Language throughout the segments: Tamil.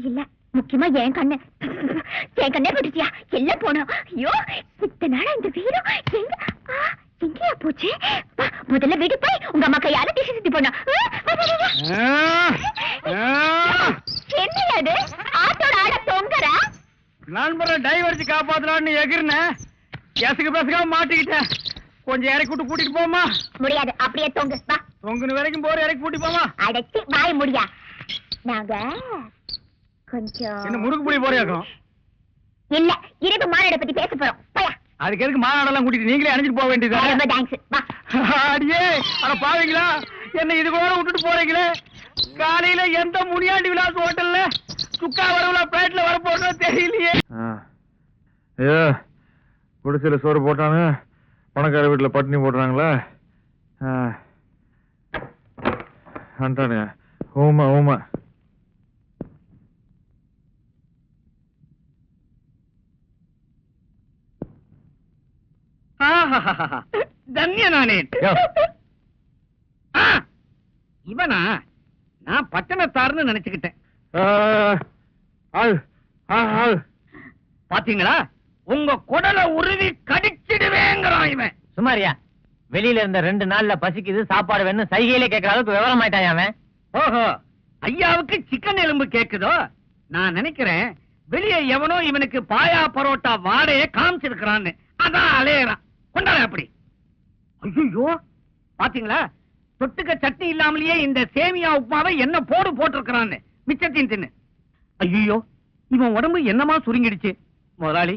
இல்ல முக்கியமா என் கண்ணு. என் கண்ணே போட்டுச்சியா எல்லாம் போனோம். ஐயோ இத்தனை நாளா இந்த வீரம் எங்க எங்கேயா போச்சு? முதல்ல வீடு போய் உங்க அம்மா கையால டிஷ் சுத்தி போனோம் என்னையாது ஆட்டோட ஆட தொங்கரா நண்பரை டைவர்ச்சி காப்பாத்தலான்னு எகிர்னேன். எசுக்கு பெசுக்கா மாட்டிக்கிட்டேன். கொஞ்சம் இறக்கி விட்டு கூட்டிட்டு போமா முடியாது. அப்படியே தொங்கு. வா. உங்க வரைக்கும் போற இறக்கி கூட்டி போமா அடைச்சி வாய முடியா. நாங்க கொஞ்சம் என்ன முறுக்கு புளி போறியாக்கும் இல்ல இரவு மாநாட பத்தி பேச போறோம். போயா. அதுக்கு எதுக்கு மாநாடெல்லாம் கூட்டிட்டு நீங்களே அணிஞ்சிட்டு போக வேண்டியது ரொம்ப தேங்க்ஸ் வா. அடியே அட பாவீங்களா? என்ன இது கூட விட்டுட்டு போறீங்களே? காலையில எந்த முனியாண்டி விலாஸ் ஹோட்டல்ல சுக்கா வரவுல பிளேட்ல வர போறோம் தெரியலையே ஐயோ குடிசையில சோறு போட்டானு. பணக்கார வீட்டில் பட்டினி போடுறாங்களா? வந்துட்டானுங்க. ஊமா ஊமா. தன்ய நானே. இவனா? நான் பட்டணத்தார்னு நினைச்சுக்கிட்டேன். பாத்தீங்களா? உங்க குடலை உருவி கடிச்சிடுவேங்கிறான் இவன். சுமாரியா வெளியில இருந்த ரெண்டு நாள்ல பசிக்குது சாப்பாடு வேணும் சைகையிலே கேட்கற அளவுக்கு விவரம் ஆயிட்டான் அவன்? ஓஹோ ஐயாவுக்கு சிக்கன் எலும்பு கேக்குதோ? நான் நினைக்கிறேன் வெளியே எவனோ இவனுக்கு பாயா பரோட்டா வாடையே காமிச்சிருக்கிறான்னு. அதான் அலையறான். கொண்டாட அப்படி. ஐயோ பாத்தீங்களா? தொட்டுக்க சட்னி இல்லாமலேயே இந்த சேமியா உப்புமாவை என்ன போடு போட்டிருக்கிறான்னு மிச்சத்தையும் தின்னு. ஐயோ இவன் உடம்பு என்னமா சுருங்கிடுச்சு? முதலாளி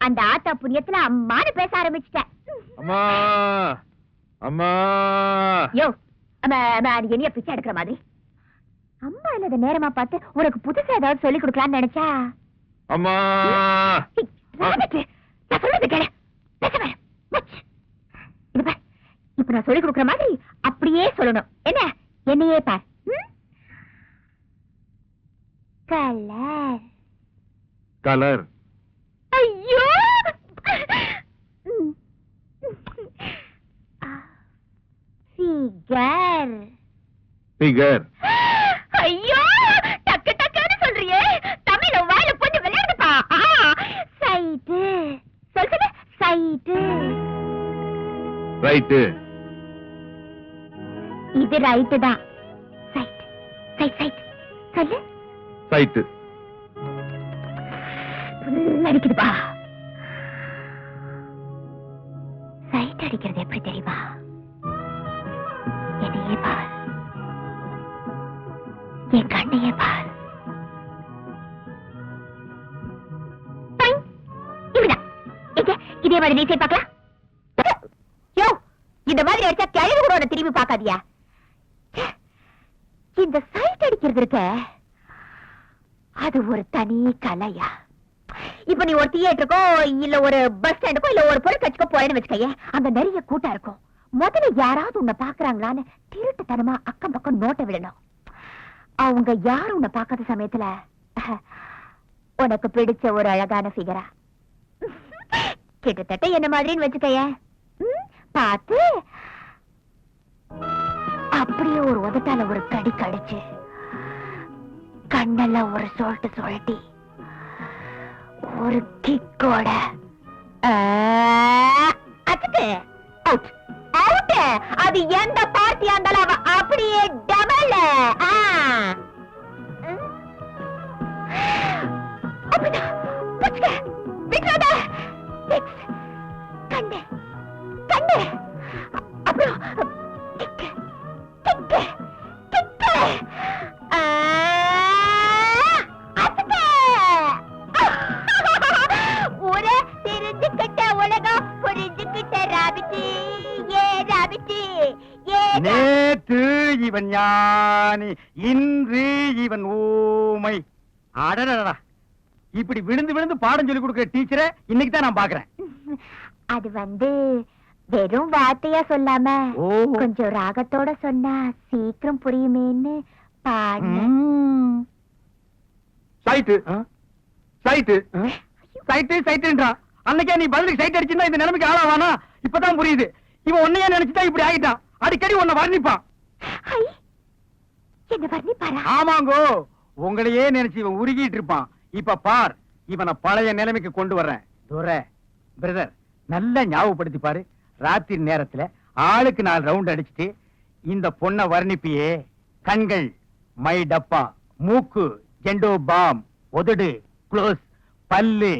அந்த ஆத்தா புண்ணியத்துல அம்மானு பேச ஆரம்பிச்சிட்டேன். அம்மா! அம்மா! யோ அது என்னைய பிச்சை எடுக்கிற மாதிரி? அம்மா இல்லாத நேரமா பார்த்து உனக்கு புதுசா ஏதாவது சொல்லி கொடுக்கலாம்னு நினைச்சா? அம்மா! நான் சொல்றது கேளு. பேச இப்ப நான் சொல்லி கொடுக்கிற மாதிரி அப்படியே சொல்லணும். என்ன? என்னையே பார்? கலர். கலர் ஐயோ ம். ஆ, ஃபிகர் ஃபிகர் ஐயோ டக்கு டக்குன்னு சொல்றியே தமிழ வாயில போட்டு விளையாடுப்பா சைட்டு சொல் சொல்லு சைட்டு ரைட்டு இது ரைட்டு தான். சைட் சைட் சைட் சொல்லு. சைட்டு அடிக்குதுப்பா சைட் அடிக்கிறது எப்படி தெரியுமா? என்னையே பார். என் கண்ணையே பார்? இதே மாதிரி நீ பார்க்கலாம் யோ இந்த மாதிரி அடிச்சா கிழவு கூட உன்னை திரும்பி பார்க்காதியா? இந்த சைட் அடிக்கிறது இருக்க. அது ஒரு தனி கலையா? இப்ப நீ ஒரு தியேட்டருக்கோ இல்ல ஒரு பஸ் ஸ்டாண்டுக்கோ இல்ல ஒரு பொருட்காட்சிக்கோ போறேன்னு வச்சுக்கையே அங்க நிறைய கூட்டம் இருக்கும். முதல்ல யாராவது உன்னை பாக்குறாங்களான்னு திருட்டுத்தனமா அக்கம் பக்கம் நோட்டை விடணும். அவங்க யாரும் உன்னை பார்க்காத சமயத்துல? உனக்கு பிடிச்ச ஒரு அழகான ஃபிகரா கிட்டத்தட்ட என்ன மாதிரின்னு வச்சுக்கயே. பார்த்து கடி கடிச்சு. கண்ணெல்லாம் ஒரு சொல்லிட்டு சொல்லிட்டி ஒரு கிக்கோட. அது எந்த நேற்று இவன் ஞானி இன்று இவன் ஊமை. அடடடா இப்படி விழுந்து விழுந்து பாடம் சொல்லி கொடுக்கிற டீச்சரை இன்னைக்கு தான் நான் பாக்குறேன் அது வந்து வெறும் வார்த்தையா சொல்லாம. கொஞ்சம் ராகத்தோட சொன்னா சீக்கிரம் புரியுமேன்னு பாடினேன். சைட்டு சைட்டு சைட்டு சைட்டுன்றா. அன்னைக்கே நீ பதிலுக்கு சைட் அடிச்சிருந்தா இந்த நிலைமைக்கு ஆளாவானா? இப்பதான் புரியுது. இவன் உன்னையே நினைச்சுதான் இப்படி ஆகிட்டான் அடிக்கடி உன்னை வர்ணிப்பான். என்ன வர்ணிப்பாரா? ஆமாங்கோ உங்களையே நினைச்சு இவன் உருகிட்டு இருப்பான். இப்ப பார் இவனை பழைய நிலைமைக்கு கொண்டு வர்றேன். துரை பிரதர் நல்லா ஞாபகப்படுத்தி பாரு. ராத்திரி நேரத்துல ஆளுக்கு நாலு ரவுண்ட் அடிச்சுட்டு இந்த பொண்ணை வர்ணிப்பியே. கண்கள் மை டப்பா மூக்கு ஜெண்டோ பாம் உதடு க்ளோஸ் பல்லு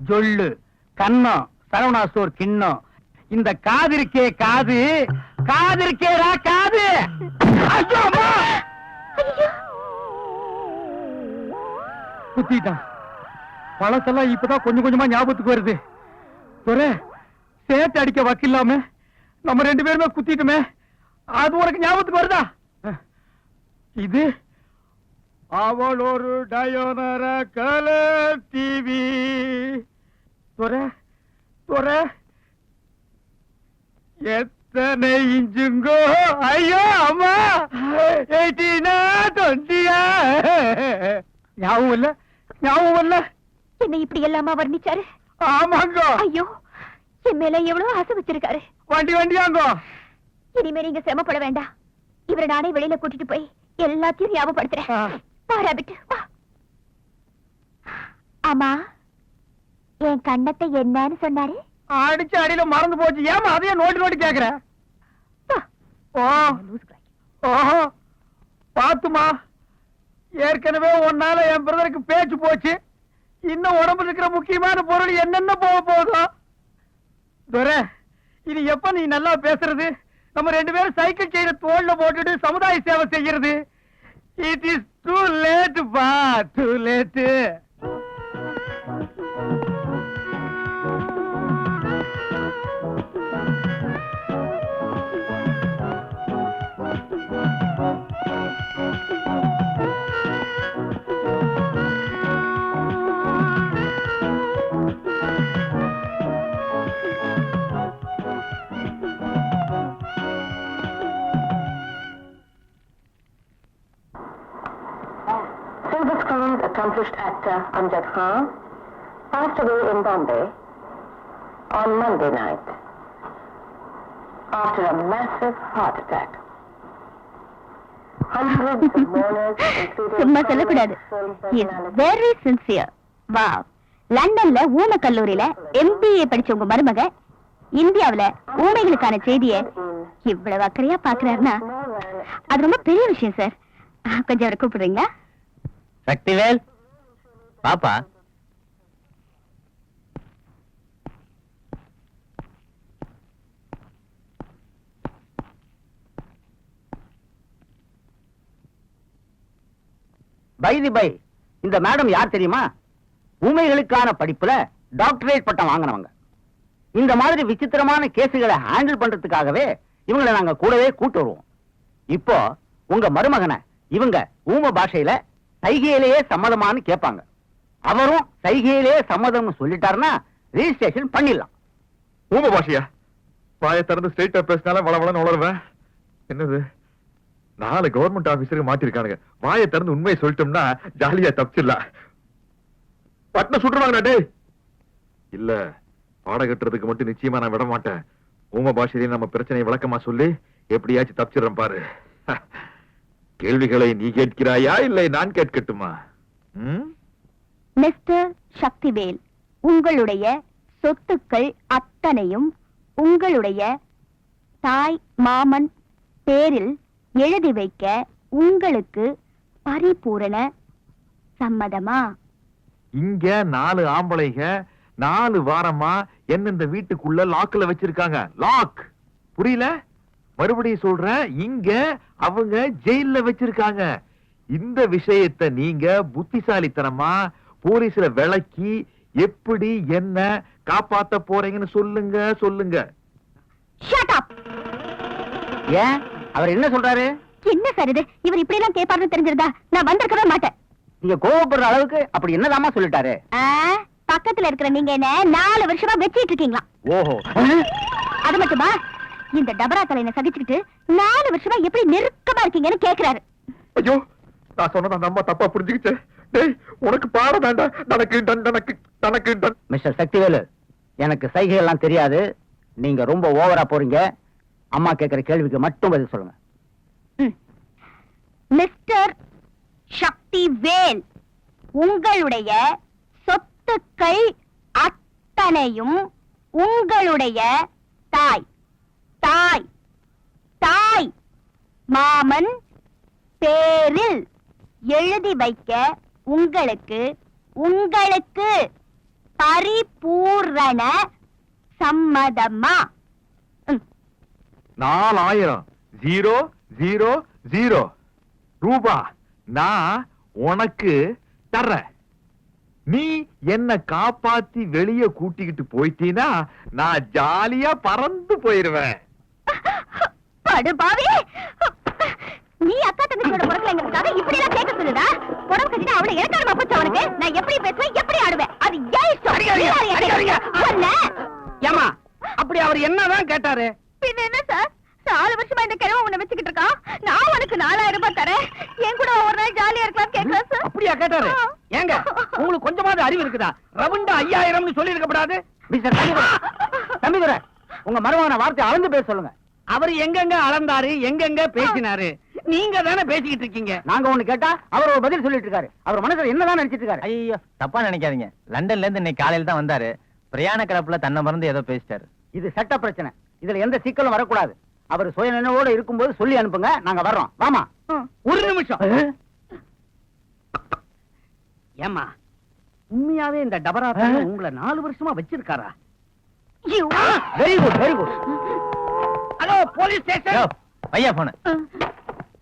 ஜொல்லு கன்னம் சரவணா ஸ்டோர் கிண்ணம் இந்த காது இருக்கே காது காது இருக்கேடா காது. ஐயோ அம்மா. குத்திட்டான். பழசெல்லாம் இப்பதான் கொஞ்சம் கொஞ்சமா ஞாபகத்துக்கு வருது. துரை சேட்டு அடிக்க வக்கில்லாம நம்ம ரெண்டு பேருமே குத்திட்டுமே. அது உனக்கு ஞாபகத்துக்கு வருதா? இது அவள் ஒரு டயோனர கலர் டிவி துரை துரை எத்தனை இஞ்சுங்கோ? ஐயோ அம்மா! எயிட்டீனா டுவெண்ட்டியா ஞாபகம் இல்ல? ஞாபகம் இல்ல? என்ன இப்படி எல்லாமா வர்ணிச்சாரு? ஆமாங்கோ. ஐயோ என் மேல எவ்வளவு ஆசை வச்சிருக்காரு. வண்டி வண்டியாங்கோ. இனிமே நீங்க சிரமப்பட வேண்டாம். இவரை நானே வெளியில கூட்டிட்டு போய் எல்லாத்தையும் ஞாபகப்படுத்துறேன். ஆ. வா ராபிட் வா. ஆமா என் கண்ணத்தை என்னன்னு சொன்னாரு? அடிச்ச அடியில மறந்து போச்சு. ஏமா அதையே நோட்டி நோட்டி கேக்குற? ஓ. ஓஹோ. பாத்துமா ஏற்கனவே ஒன்னால என் பிரதருக்கு பேச்சு போச்சு. இன்னும் உடம்புல இருக்கிற முக்கியமான பொருள் என்னென்ன போக போகுதோ? துரை இது எப்ப நீ நல்லா பேசுறது? நம்ம ரெண்டு பேரும் சைக்கிள் செய்யற தோல்ல போட்டுட்டு சமுதாய சேவை செய்யறது. இட் இஸ் டூ லேட் பா. Too late accomplished actor Amjad Khan passed away in Bombay on Monday night after a massive heart attack. சும்மா சொல்லக்கூடாது வெரி சின்சியர் வா லண்டன்ல ஊம கல்லூரியில எம்பிஏ படிச்ச உங்க மருமக இந்தியாவுல ஊமைகளுக்கான செய்திய இவ்வளவு அக்கறையா பாக்குறாருன்னா அது ரொம்ப பெரிய விஷயம் சார் கொஞ்சம் அவரை கூப்பிடுறீங்களா சக்திவேல்? பாப்பா? பைதி பை இந்த மேடம் யார் தெரியுமா? உமைகளுக்கான படிப்புல டாக்டரேட் பட்டம் வாங்கினவங்க. இந்த மாதிரி விசித்திரமான கேசுகளை ஹேண்டில் பண்றதுக்காகவே இவங்களை நாங்க கூடவே கூட்டு வருவோம். இப்போ உங்க மருமகனை இவங்க ஊம பாஷையில சைகையிலேயே சம்மதமான்னு கேட்பாங்க. அவரும் சைகையிலேயே சம்மதம்னு சொல்லிட்டாருன்னா ரிஜிஸ்ட்ரேஷன் பண்ணிடலாம். ஊம பாஷையா? வாயை திறந்து ஸ்ட்ரெயிட்டா பேசினாலும் வளவளன்னு உளருவேன். என்னது? நாலு கவர்மெண்ட் ஆபீசருக்கு மாத்திருக்கானுங்க. வாயை திறந்து உண்மையை சொல்லிட்டோம்னா ஜாலியா தப்பிச்சிடலாம். பட்ன சுட்டுருவாங்கடா டேய். இல்ல பாட கட்டுறதுக்கு மட்டும் நிச்சயமா நான் விட மாட்டேன். ஊம பாஷையிலேயே நம்ம பிரச்சனையை விளக்கமா சொல்லி எப்படியாச்சும் தப்பிச்சிடுறேன் பாரு. கேள்விகளை நீ கேட்கிறாயா இல்லை நான் கேட்கட்டுமா? மிஸ்டர் சக்திவேல் உங்களுடைய சொத்துக்கள் அத்தனையும் உங்களுடைய தாய் மாமன் பேரில் எழுதி வைக்க உங்களுக்கு பரிபூரண சம்மதமா? இங்க நாலு ஆம்பளைங்க நாலு வாரமா என்ன இந்த வீட்டுக்குள்ள லாக்ல வச்சிருக்காங்க. லாக் புரியல? மறுபடியும் சொல்றேன் இங்க அவங்க ஜெயில்ல வச்சிருக்காங்க. இந்த விஷயத்தை நீங்க புத்திசாலித்தனமா போலீஸ்ல விளக்கி எப்படி என்ன காப்பாத்த போறீங்கன்னு சொல்லுங்க சொல்லுங்க. ஷட் அப் ஏன்? அவர் என்ன சொல்றாரு? என்ன சார் இது? இவர் இப்படி எல்லாம் கேட்பாருன்னு தெரிஞ்சிருந்தா நான் வந்திருக்கவே மாட்டேன். நீங்க கோவப்படுற அளவுக்கு அப்படி என்னதாம்மா சொல்லிட்டாரு? ஆ, பக்கத்துல இருக்கிற நீங்க என்ன நாலு வருஷமா வச்சிட்டு இருக்கீங்களா? ஓஹோ. அது மட்டுமா? இந்த டபரா தலையனை சகிச்சுக்கிட்டு நாலு வருஷமா எப்படி நெருக்கமா இருக்கீங்கன்னு கேக்குறாரு. ஐயோ நான் சொன்னத அந்த அம்மா தப்பா புரிஞ்சுக்கிச்சு. டேய் உனக்கு பாட வேண்டாம். தனக்கு டன் தனக்கு தனக்கு டன். மிஸ்டர் சக்திவேலு எனக்கு சைகை எல்லாம் தெரியாது. நீங்க ரொம்ப ஓவரா போறீங்க. அம்மா கேக்குற கேள்விக்கு மட்டும் பதில் சொல்லுங்க. ம். மிஸ்டர் சக்தி வேல் உங்களுடைய சொத்துக்கள் அத்தனையும் உங்களுடைய தாய். தாய். தாய். மாமன் பேரில் எழுதி வைக்க உங்களுக்கு உங்களுக்கு பரிபூரண சம்மதமா? நாலாயிரம். Zero zero zero. ரூபா. நான் உனக்கு தர்றேன். நீ என்ன காப்பாத்தி வெளியே கூட்டிக்கிட்டு போயிட்டீனா நான் ஜாலியா பறந்து போயிருவேன். படுபாவி நீ அக்கா தங்கச்சியோட பிறக்கலைங்கிறதுக்காக இப்படி எல்லாம் கேட்க சொல்லுதா புடவை கட்டிட்டு அவளை இறக்காரமா போச்சு அவனுக்கு? நான் எப்படி பேசுவேன் எப்படி ஆடுவேன்? அது ஏன் இஷ்டம்? ஏமா அப்படி அவர் என்னதான் கேட்டாரு? பின்ன என்ன சார்? நாலு வருஷமா இந்த கிழமை உன்னை வச்சுக்கிட்டு இருக்கான். நான் உனக்கு நாலாயிரம் ரூபாய் தரேன். என் கூட ஒரு நாள் ஜாலியா இருக்கலாம் கேட்கலாம் சார். அப்படியா கேட்டாரு. ஏங்க உங்களுக்கு கொஞ்சமாவது அறிவு இருக்குதா? ரவுண்டா ஐயாயிரம்னு சொல்லி இருக்கப்படாது மிஸ்டர் தம்பிதுரை உங்க மருமகனை வார்த்தை அளந்து பேச சொல்லுங்க. அவர் எங்கெங்க அளந்தாரு எங்கெங்க பேசினாரு? நீங்க தானே பேசிக்கிட்டு இருக்கீங்க. நாங்க ஒண்ணு கேட்டா அவர் ஒரு பதில் சொல்லிட்டு இருக்காரு அவர் மனசுல என்னதான் நினைச்சிட்டு இருக்காரு ஐயோ தப்பா நினைக்காதீங்க. லண்டன்ல இருந்து இன்னைக்கு காலையில தான் வந்தாரு. பிரயாண கிளப்புல தன்னை மறந்து ஏதோ பேசிட்டாரு. இது சட்ட பிரச்சனை. இதுல எந்த சிக்கலும் வரக்கூடாது. அவர் சுய நினைவோட இருக்கும்போது சொல்லி அனுப்புங்க நாங்க வர்றோம். வாமா. ஒரு நிமிஷம். ஏமா உண்மையாவே இந்த டபரா உங்களை நாலு வருஷமா வச்சிருக்காரா. Very good very good police station பையா போன.